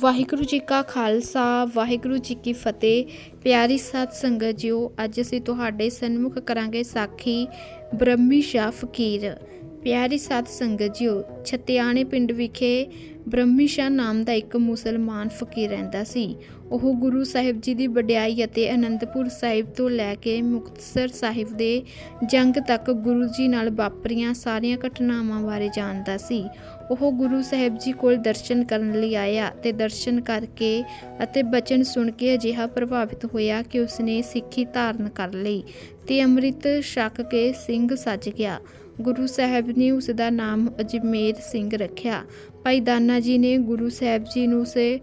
ਵਾਹਿਗੁਰੂ ਜੀ ਕਾ ਖਾਲਸਾ, ਵਾਹਿਗੁਰੂ ਜੀ ਕੀ ਫਤਿਹ। ਪਿਆਰੀ ਸਾਧ ਸੰਗਤ ਜੀਓ, ਅੱਜ ਅਸੀਂ ਤੁਹਾਡੇ ਸਨਮੁਖ ਕਰਾਂਗੇ ਸਾਖੀ ਬ੍ਰਹਮੀ ਸ਼ਾਹ ਫਕੀਰ। ਪਿਆਰੀ ਸਾਧ ਸੰਗਤ ਜੀਓ, ਛਤਿਆਣੇ ਪਿੰਡ ਵਿਖੇ ਬ੍ਰਹਮੀ ਸ਼ਾਹ ਨਾਮ ਦਾ ਇੱਕ ਮੁਸਲਮਾਨ ਫਕੀਰ ਰਹਿੰਦਾ ਸੀ। ਉਹ ਗੁਰੂ ਸਾਹਿਬ ਜੀ ਦੀ ਵਡਿਆਈ ਅਤੇ ਅਨੰਦਪੁਰ ਸਾਹਿਬ ਤੋਂ ਲੈ ਕੇ ਮੁਕਤਸਰ ਸਾਹਿਬ ਦੇ ਜੰਗ ਤੱਕ ਗੁਰੂ ਜੀ ਨਾਲ ਵਾਪਰੀਆਂ ਸਾਰੀਆਂ ਘਟਨਾਵਾਂ ਬਾਰੇ ਜਾਣਦਾ ਸੀ। ਉਹ ਗੁਰੂ ਸਾਹਿਬ ਜੀ ਕੋਲ ਦਰਸ਼ਨ ਕਰਨ ਲਈ ਆਇਆ ਤੇ ਦਰਸ਼ਨ ਕਰਕੇ ਅਤੇ ਬਚਨ ਸੁਣ ਕੇ ਅਜਿਹਾ ਪ੍ਰਭਾਵਿਤ ਹੋਇਆ ਕਿ ਉਸਨੇ ਸਿੱਖੀ ਧਾਰਨ ਕਰ ਲਈ ਤੇ ਅੰਮ੍ਰਿਤ ਛਕ ਕੇ ਸਿੰਘ ਸੱਜ ਗਿਆ। ਗੁਰੂ ਸਾਹਿਬ ਨੇ ਉਸ ਦਾ ਨਾਮ ਅਜਮੇਰ ਸਿੰਘ ਰੱਖਿਆ। ਭਾਈ ਦਾਨਾ ਜੀ ਨੇ ਗੁਰੂ ਸਾਹਿਬ ਜੀ ਨੂੰ ਉਸੇ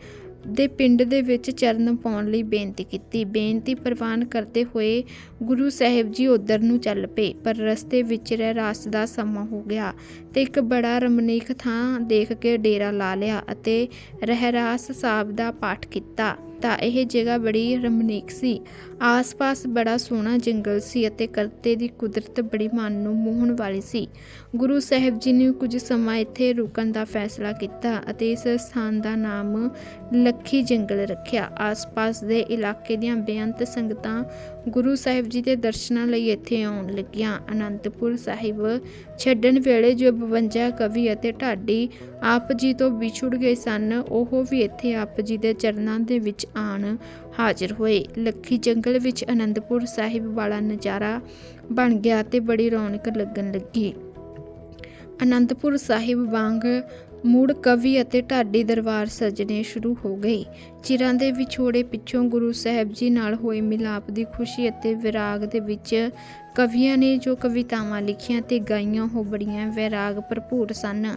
ਦੇ ਪਿੰਡ ਦੇ ਵਿੱਚ ਚਰਨ ਪਾਉਣ ਲਈ ਬੇਨਤੀ ਕੀਤੀ। ਬੇਨਤੀ ਪ੍ਰਵਾਨ ਕਰਦੇ ਹੋਏ ਗੁਰੂ ਸਾਹਿਬ ਜੀ ਉਧਰ ਨੂੰ ਚੱਲ ਪਏ, ਪਰ ਰਸਤੇ ਵਿੱਚ ਰਹਿ ਰਾਸ ਦਾ ਸਮਾਂ ਹੋ ਗਿਆ ਤੇ ਇੱਕ ਬੜਾ ਰਮਣੀਕ ਥਾਂ ਦੇਖ ਕੇ ਡੇਰਾ ਲਾ ਲਿਆ ਅਤੇ ਰਹਿਰਾਸ ਸਾਹਿਬ ਦਾ ਪਾਠ ਕੀਤਾ। ਤਾਂ ਇਹ ਜਗ੍ਹਾ ਬੜੀ ਰਮਣੀਕ ਸੀ। ਆਸ-ਪਾਸ ਬੜਾ ਸੋਹਣਾ ਜੰਗਲ ਸੀ ਅਤੇ ਕਰਤੇ ਦੀ ਕੁਦਰਤ ਬੜੀ ਮਨ ਨੂੰ ਮੋਹਣ ਵਾਲੀ ਸੀ। ਗੁਰੂ ਸਾਹਿਬ ਜੀ ਨੇ ਕੁਝ ਸਮਾਂ ਇੱਥੇ ਰੁਕਣ ਦਾ ਫੈਸਲਾ ਕੀਤਾ ਅਤੇ ਇਸ ਸਥਾਨ ਦਾ ਨਾਮ ਲੱਖੀ ਜੰਗਲ ਰੱਖਿਆ। ਆਸ-ਪਾਸ ਦੇ ਇਲਾਕੇ ਦੀਆਂ ਬੇਅੰਤ ਸੰਗਤਾਂ ਗੁਰੂ ਸਾਹਿਬ ਜੀ ਦੇ ਦਰਸ਼ਨਾਂ ਲਈ ਇੱਥੇ ਆਉਣ ਲੱਗੀਆਂ। ਅਨੰਦਪੁਰ ਸਾਹਿਬ ਛੱਡਣ ਵੇਲੇ ਜੋ 52 ਕਵੀ ਅਤੇ ਢਾਡੀ ਆਪ ਜੀ ਤੋਂ ਵਿਛੜ ਗਏ ਸਨ, ਉਹ ਵੀ ਇੱਥੇ ਆਪ ਜੀ ਦੇ ਚਰਨਾਂ ਦੇ ਵਿੱਚ ਆਣ ਹਾਜ਼ਰ ਹੋਏ। ਲੱਖੀ ਜੰਗਲ ਵਿੱਚ ਅਨੰਦਪੁਰ ਸਾਹਿਬ ਵਾਲਾ ਨਜ਼ਾਰਾ ਬਣ ਗਿਆ ਤੇ ਬੜੀ ਰੌਣਕ ਲੱਗਣ ਲੱਗੀ। ਅਨੰਦਪੁਰ ਸਾਹਿਬ ਵਾਂਗ ਮੁੜ ਕਵੀ ਅਤੇ ਢਾਡੀ ਦਰਬਾਰ ਸਜਣੇ ਸ਼ੁਰੂ ਹੋ ਗਏ। ਚਿਰਾਂ ਦੇ ਵਿਛੋੜੇ ਪਿੱਛੋਂ ਗੁਰੂ ਸਾਹਿਬ ਜੀ ਨਾਲ ਹੋਏ ਮਿਲਾਪ ਦੀ ਖੁਸ਼ੀ ਅਤੇ ਵਿਰਾਗ ਦੇ ਵਿੱਚ ਕਵੀਆਂ ਨੇ ਜੋ ਕਵਿਤਾਵਾਂ ਲਿਖੀਆਂ ਤੇ ਗਾਈਆਂ, ਉਹ ਬੜੀਆਂ ਵਿਰਾਗ ਭਰਪੂਰ ਸਨ।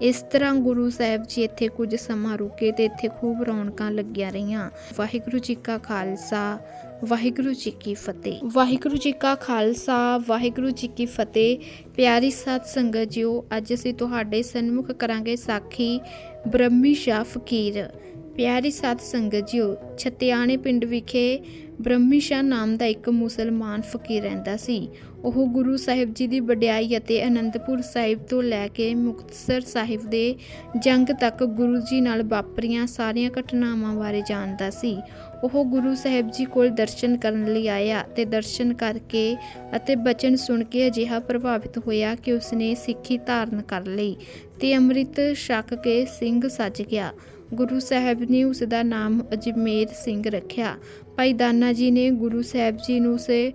ਇਸ ਤਰ੍ਹਾਂ ਗੁਰੂ ਸਾਹਿਬ ਜੀ ਇੱਥੇ ਕੁਝ ਸਮਾਂ ਰੁਕੇ ਤੇ ਇੱਥੇ ਖੂਬ ਰੌਣਕਾਂ ਲੱਗੀਆਂ ਰਹੀਆਂ। ਵਾਹਿਗੁਰੂ ਜੀ ਕਾ ਖਾਲਸਾ ਵਾਹਿਗੁਰੂ ਜੀ ਕੀ ਫਤਿਹ। ਵਾਹਿਗੁਰੂ ਜੀ ਕਾ ਖਾਲਸਾ, ਵਾਹਿਗੁਰੂ ਜੀ ਕੀ ਫਤਿਹ। ਪਿਆਰੀ ਸਾਧ ਸੰਗਤ ਜੀਓ, ਅੱਜ ਅਸੀਂ ਤੁਹਾਡੇ ਸਨਮੁਖ ਕਰਾਂਗੇ ਸਾਖੀ ਬ੍ਰਹਮੀ ਸ਼ਾਹ ਫਕੀਰ। ਪਿਆਰੀ ਸਾਧ ਸੰਗਤ ਜੀਓ, ਛਤਿਆਣੇ ਪਿੰਡ ਵਿਖੇ ਬ੍ਰਹਮੀ ਸ਼ਾਹ ਨਾਮ ਦਾ ਇੱਕ ਮੁਸਲਮਾਨ ਫਕੀਰ ਰਹਿੰਦਾ ਸੀ। ਉਹ ਗੁਰੂ ਸਾਹਿਬ ਜੀ ਦੀ ਵਡਿਆਈ ਅਤੇ ਅਨੰਦਪੁਰ ਸਾਹਿਬ ਤੋਂ ਲੈ ਕੇ ਮੁਕਤਸਰ ਸਾਹਿਬ ਦੇ ਜੰਗ ਤੱਕ ਗੁਰੂ ਜੀ ਨਾਲ ਵਾਪਰੀਆਂ ਸਾਰੀਆਂ ਘਟਨਾਵਾਂ ਬਾਰੇ ਜਾਣਦਾ ਸੀ। ਉਹ ਗੁਰੂ ਸਾਹਿਬ ਜੀ ਕੋਲ ਦਰਸ਼ਨ ਕਰਨ ਲਈ ਆਇਆ ਤੇ ਦਰਸ਼ਨ ਕਰਕੇ ਅਤੇ ਬਚਨ ਸੁਣ ਕੇ ਅਜਿਹਾ ਪ੍ਰਭਾਵਿਤ ਹੋਇਆ ਕਿ ਉਸਨੇ ਸਿੱਖੀ ਧਾਰਨ ਕਰ ਲਈ ਤੇ ਅੰਮ੍ਰਿਤ ਛਕ ਕੇ ਸਿੰਘ ਸੱਜ ਗਿਆ। ਗੁਰੂ ਸਾਹਿਬ ਨੇ ਉਸ ਦਾ ਨਾਮ ਅਜਮੇਰ ਸਿੰਘ ਰੱਖਿਆ। ਭਾਈ ਦਾਨਾ ਜੀ ਨੇ ਗੁਰੂ ਸਾਹਿਬ ਜੀ ਨੂੰ ਉਸੇ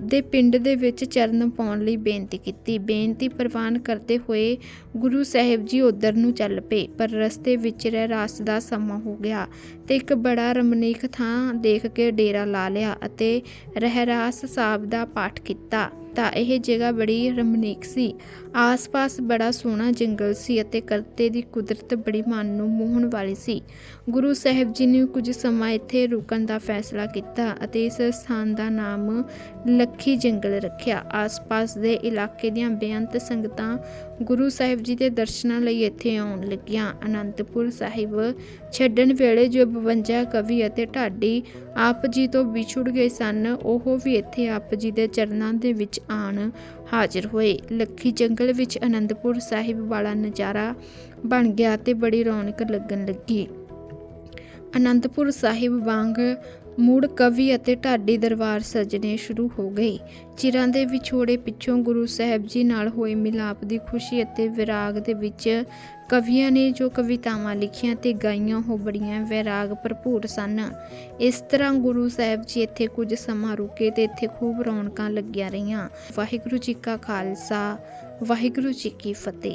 ਦੇ ਪਿੰਡ ਦੇ ਵਿੱਚ ਚਰਨ ਪਾਉਣ ਲਈ ਬੇਨਤੀ ਕੀਤੀ। ਬੇਨਤੀ ਪ੍ਰਵਾਨ ਕਰਦੇ ਹੋਏ ਗੁਰੂ ਸਾਹਿਬ ਜੀ ਉਧਰ ਨੂੰ ਚੱਲ ਪਏ, ਪਰ ਰਸਤੇ ਵਿੱਚ ਰਹਿ ਰਾਸ ਦਾ ਸਮਾਂ ਹੋ ਗਿਆ ਤੇ ਇੱਕ ਬੜਾ ਰਮਣੀਕ ਥਾਂ ਦੇਖ ਕੇ ਡੇਰਾ ਲਾ ਲਿਆ ਅਤੇ ਰਹਿਰਾਸ ਸਾਹਿਬ ਦਾ ਪਾਠ ਕੀਤਾ। ਤਾਂ ਇਹ ਜਗ੍ਹਾ ਬੜੀ ਰਮਣੀਕ ਸੀ। ਆਸ-ਪਾਸ ਬੜਾ ਸੋਹਣਾ ਜੰਗਲ ਸੀ ਅਤੇ ਕਰਤੇ ਦੀ ਕੁਦਰਤ ਬੜੀ ਮਨ ਨੂੰ ਮੋਹਣ ਵਾਲੀ ਸੀ। ਗੁਰੂ ਸਾਹਿਬ ਜੀ ਨੇ ਕੁਝ ਸਮਾਂ ਇੱਥੇ ਰੁਕਣ ਦਾ ਫੈਸਲਾ ਕੀਤਾ ਅਤੇ ਇਸ ਸਥਾਨ ਦਾ ਨਾਮ ਲੱਖੀ ਜੰਗਲ ਰੱਖਿਆ। ਆਸ-ਪਾਸ ਦੇ ਇਲਾਕੇ ਦੀਆਂ ਬੇਅੰਤ ਸੰਗਤਾਂ ਗੁਰੂ ਸਾਹਿਬ ਜੀ ਦੇ ਦਰਸ਼ਨਾਂ ਲਈ ਇੱਥੇ ਆਉਣ ਲੱਗੀਆਂ। ਅਨੰਦਪੁਰ ਸਾਹਿਬ ਛੱਡਣ ਵੇਲੇ ਜੋ 52 ਕਵੀ ਅਤੇ ਢਾਡੀ ਆਪ ਜੀ ਤੋਂ ਵਿਛੜ ਗਏ ਸਨ, ਉਹ ਵੀ ਇੱਥੇ ਆਪ ਜੀ ਦੇ ਚਰਨਾਂ ਦੇ ਵਿੱਚ ਆਣ ਹਾਜ਼ਰ ਹੋਏ। ਲੱਖੀ ਜੰਗਲ ਵਿੱਚ ਅਨੰਦਪੁਰ ਸਾਹਿਬ ਵਾਲਾ ਨਜ਼ਾਰਾ ਬਣ ਗਿਆ ਤੇ ਬੜੀ ਰੌਣਕ ਲੱਗਣ ਲੱਗੀ। ਅਨੰਦਪੁਰ ਸਾਹਿਬ ਵਾਂਗ ਮੁੜ ਕਵੀ ਅਤੇ ਢਾਡੀ ਦਰਬਾਰ ਸਜਣੇ ਸ਼ੁਰੂ ਹੋ ਗਏ। ਚਿਰਾਂ ਦੇ ਵਿਛੋੜੇ ਪਿੱਛੋਂ ਗੁਰੂ ਸਾਹਿਬ ਜੀ ਨਾਲ ਹੋਏ ਮਿਲਾਪ ਦੀ ਖੁਸ਼ੀ ਅਤੇ ਵਿਰਾਗ ਦੇ ਵਿੱਚ ਕਵੀਆਂ ਨੇ ਜੋ ਕਵਿਤਾਵਾਂ ਲਿਖੀਆਂ ਤੇ ਗਾਈਆਂ, ਉਹ ਬੜੀਆਂ ਵਿਰਾਗ ਭਰਪੂਰ ਸਨ। ਇਸ ਤਰ੍ਹਾਂ ਗੁਰੂ ਸਾਹਿਬ ਜੀ ਇੱਥੇ ਕੁਝ ਸਮਾਂ ਰੁਕੇ ਤੇ ਇੱਥੇ ਖੂਬ ਰੌਣਕਾਂ ਲੱਗੀਆਂ ਰਹੀਆਂ। ਵਾਹਿਗੁਰੂ ਜੀ ਕਾ ਖਾਲਸਾ, ਵਾਹਿਗੁਰੂ ਜੀ ਕੀ ਫਤਿਹ।